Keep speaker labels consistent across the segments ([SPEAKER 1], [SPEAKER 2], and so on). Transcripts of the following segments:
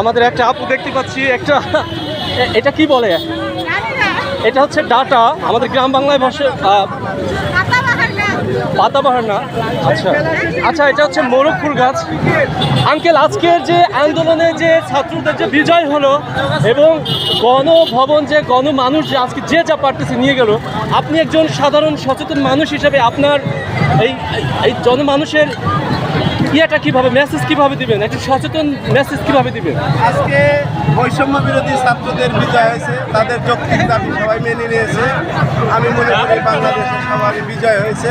[SPEAKER 1] আমাদের একটা আপু দেখতে পাচ্ছি, একটা এটা কি বলে? এটা হচ্ছে ডাটা, আমাদের গ্রাম বাংলায় ভাষা পাতাবাহার না। আচ্ছা। আচ্ছা এটা হচ্ছে ফুল গাছ। আঙ্কেল, আজকের যে আন্দোলনে যে ছাত্রদের যে বিজয় হলো এবং গণভবন যে গণমানুষ যে আজকে যে যা পারতেছে নিয়ে গেল, আপনি একজন সাধারণ সচেতন মানুষ হিসেবে আপনার এই এই জনমানুষের ইয়েটা কীভাবে মেসেজ কীভাবে দিবেন? একটু সচেতন মেসেজ কীভাবে দিবেন?
[SPEAKER 2] আজকে বৈষম্য বিরোধী ছাত্রদের বিজয় হয়েছে তাদের যৌক্তিক দাবি সবাই মেনে নিয়েছে। আমি মনে করি বাংলাদেশের সবারই বিজয় হয়েছে।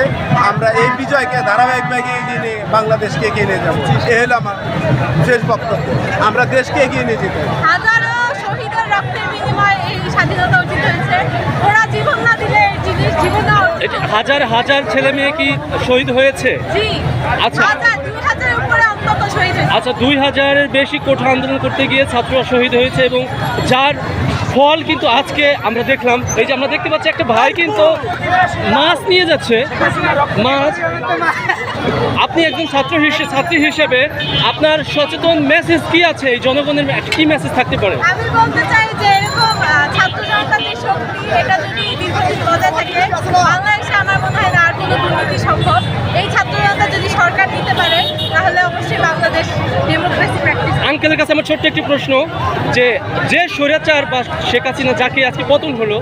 [SPEAKER 2] আমরা এই বিজয়কে ধারাবাহিকভাবে এগিয়ে নিয়ে বাংলাদেশকে এগিয়ে নিয়ে যাব। এ হলো আমার শেষ বক্তব্য। আমরা দেশকে এগিয়ে নিয়ে যেতে হবে।
[SPEAKER 3] হাজারো শহীদের রক্তের বিনিময়ে
[SPEAKER 1] হাজার হাজার ছেলে মেয়ে কি শহীদ হয়েছে? আচ্ছা। আচ্ছা দুই হাজারের বেশি কোঠা আন্দোলন করতে গিয়ে ছাত্ররা শহীদ হয়েছে এবং যার ফল কিন্তু আজকে আমরা দেখলাম। এই যে আমরা দেখতে পাচ্ছি একটা ভাই কিন্তু মাছ নিয়ে যাচ্ছে। মাছ। আপনি একজন ছাত্র হিসেবে ছাত্রী হিসেবে আপনার সচেতন মেসেজ কি আছে? এই জনগণের কি মেসেজ থাকতে পারে?
[SPEAKER 3] আমি বলতে চাই যে এরকম ছাত্র শক্তি এটা যদি দীর্ঘদিন বজায় থাকে বাংলাদেশে আমার মনে হয় না আর কোনো দুর্নীতি সম্ভব এই ছাত্র জনতা যদি সরকার দিতে পারে তাহলে অবশ্যই বাংলাদেশ ডেমোক্রেসি প্র্যাকটিস
[SPEAKER 1] কাছে আমার ছোট্ট একটি প্রশ্ন যে যে স্বৈরাচার বা শেখ হাসিনা যাকে আজকে পতন হলো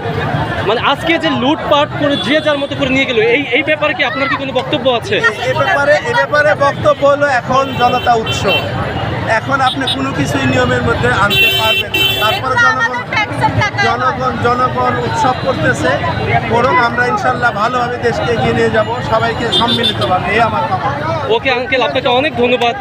[SPEAKER 1] মানে আজকে যে লুটপাট করে যে যার মতো করে নিয়ে গেল এই এই ব্যাপারে কি আপনার কি কোনো বক্তব্য আছে?
[SPEAKER 2] এ ব্যাপারে এ ব্যাপারে বক্তব্য হলো এখন জনতা উৎস। এখন আপনি কোনো কিছুই নিয়মের মধ্যে আনতে পারবেন না। তারপরে জনগণ। জনগণ জনগণ উৎসব করতেছে। বরং আমরা ইনশাল্লাহ ভালোভাবে দেশকে এগিয়ে নিয়ে যাব। সবাইকে সম্মিলিতভাবে। এই আমার কথা।
[SPEAKER 1] ওকে আঙ্কেল আপনাকে অনেক ধন্যবাদ।